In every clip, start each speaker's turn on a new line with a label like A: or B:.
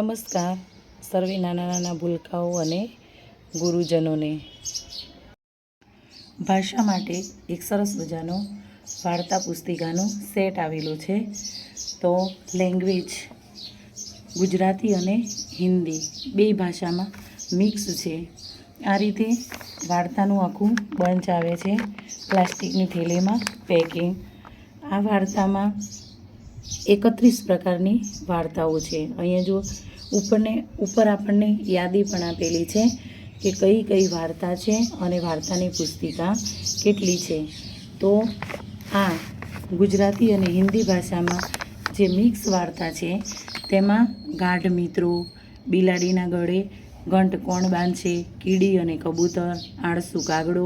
A: નમસ્કાર. સર્વે નાના નાના ભૂલકાઓ અને ગુરુજનોને. ભાષા માટે એક સરસ મજાનો વાર્તા પુસ્તિકાનો સેટ આવેલો છે. તો લેંગ્વેજ, ગુજરાતી અને હિન્દી બે ભાષામાં મિક્સ છે. આ રીતે વાર્તાનું આખું બંચ આવે છે. પ્લાસ્ટિકની થેલીમાં પેકિંગ. આ વાર્તામાં એકત્રીસ પ્રકારની વાર્તાઓ છે. અહીંયા જો ઉપરને, ઉપર આપણને યાદી પણ આપેલી છે કે કઈ કઈ વાર્તા છે અને વાર્તાની પુસ્તિકા કેટલી છે. તો આ ગુજરાતી અને હિન્દી ભાષામાં જે મિક્સ વાર્તા છે, તેમાં ગાઢ મિત્રો, બિલાડીના ગળે ઘંટ કોણ બાંધશે, કીડી અને કબૂતર, આળસુ, કાગડો,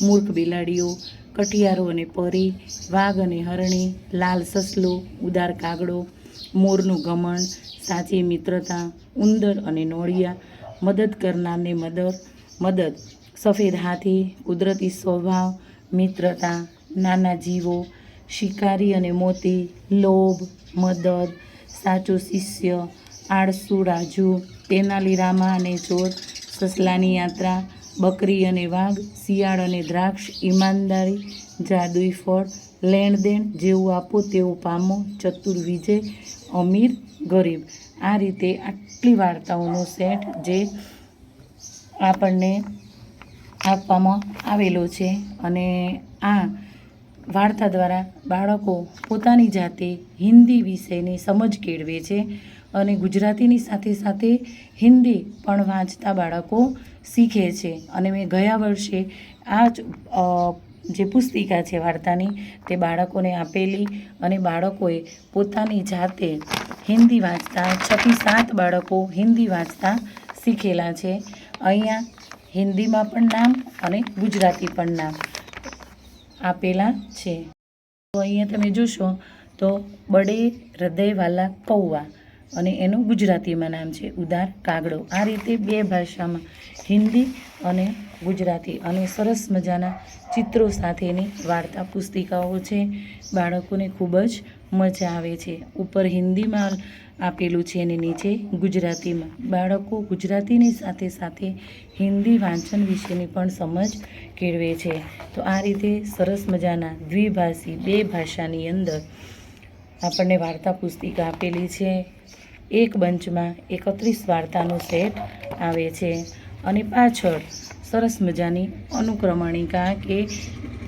A: મૂર્ખ બિલાડીઓ, કઠિયારો અને પરી, વાઘ અને હરણી, લાલ સસલો, ઉદાર કાગડો, મોરનું ગમણ સાચી મિત્રતા, ઉંદર અને નોળિયા, મદદ કરનારને મદદ મદદ, સફેદ હાથી, કુદરતી સ્વભાવ, મિત્રતા, નાના જીવો, શિકારી અને મોતી, લોભ, મદદ, સાચું શિષ્ય આળસુ, રાજુ તેનાલી રામા અને ચોર, સસલાની યાત્રા, બકરી અને વાઘ, શિયાળ અને દ્રાક્ષ, ઈમાનદારી, જાદુઈ ફળ, લેણદેણ જેવું આપો તેવું પામો, ચતુર વિજય, અમીર, ગરીબ. આ રીતે આટલી વાર્તાઓનો સેટ જે આપણને આપવામાં આવેલો છે અને આ વાર્તા દ્વારા બાળકો પોતાની જાતે હિન્દી વિષયની સમજ કેળવે છે. અને ગુજરાતીની સાથે સાથે હિન્દી પણ વાંચતા બાળકો શીખે છે. અને મેં ગયા વર્ષે આ જ જે પુસ્તિકા છે વાર્તાની તે બાળકોને આપેલી અને બાળકોએ પોતાની જાતે હિન્દી વાંચતા, છથી સાત બાળકો હિન્દી વાંચતા શીખેલા છે. અહીંયા હિન્દીમાં પણ નામ અને ગુજરાતી પણ નામ આપેલા છે. તો અહીંયા તમે જોશો તો બડે હૃદયવાલા કૌવા અને એનું ગુજરાતીમાં નામ છે ઉદાર કાગડો. આ રીતે બે ભાષામાં હિન્દી અને ગુજરાતી અને સરસ મજાના ચિત્રો સાથેની વાર્તા પુસ્તિકાઓ છે. બાળકોને ખૂબ જ મજા આવે છે. ઉપર હિન્દીમાં આપેલું છે અને નીચે ગુજરાતીમાં. બાળકો ગુજરાતીની સાથે સાથે હિન્દી વાંચન વિશેની પણ સમજ કેળવે છે. તો આ રીતે સરસ મજાના દ્વિભાષી બે ભાષાની અંદર આપણને વાર્તા પુસ્તિકા આપેલી છે. એક બંચમાં એકત્રીસ વાર્તાનો સેટ આવે છે અને પાછળ સરસ મજાની અનુક્રમણિકા કે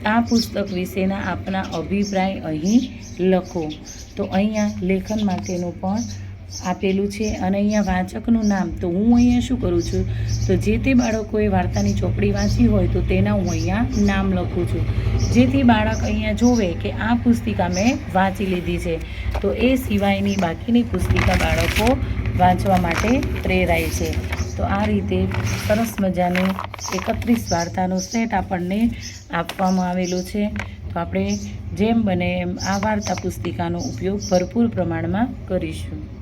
A: આ પુસ્તક વિશેના આપના અભિપ્રાય અહીં લખો. તો અહીંયા લેખન માટેનું પણ આપેલું છે અને અહીંયા વાંચકનું નામ. તો હું અહીંયા શું કરું છું? તો જે તે બાળકોએ વાર્તાની ચોપડી વાંચી હોય તો તેના હું અહીંયા નામ લખું છું. જેથી બાળક અહીંયા જોવે કે આ પુસ્તિકા મેં વાંચી લીધી છે. તો એ સિવાયની બાકીની પુસ્તિકા બાળકો વાંચવા માટે પ્રેરાય છે. તો આ રીતે સરસ મજાનું એકત્રીસ વાર્તાનો સેટ આપણને આપવામાં આવેલો છે. તો આપણે જેમ બને એમ આ વાર્તા પુસ્તિકાનો ઉપયોગ ભરપૂર પ્રમાણમાં કરીશું.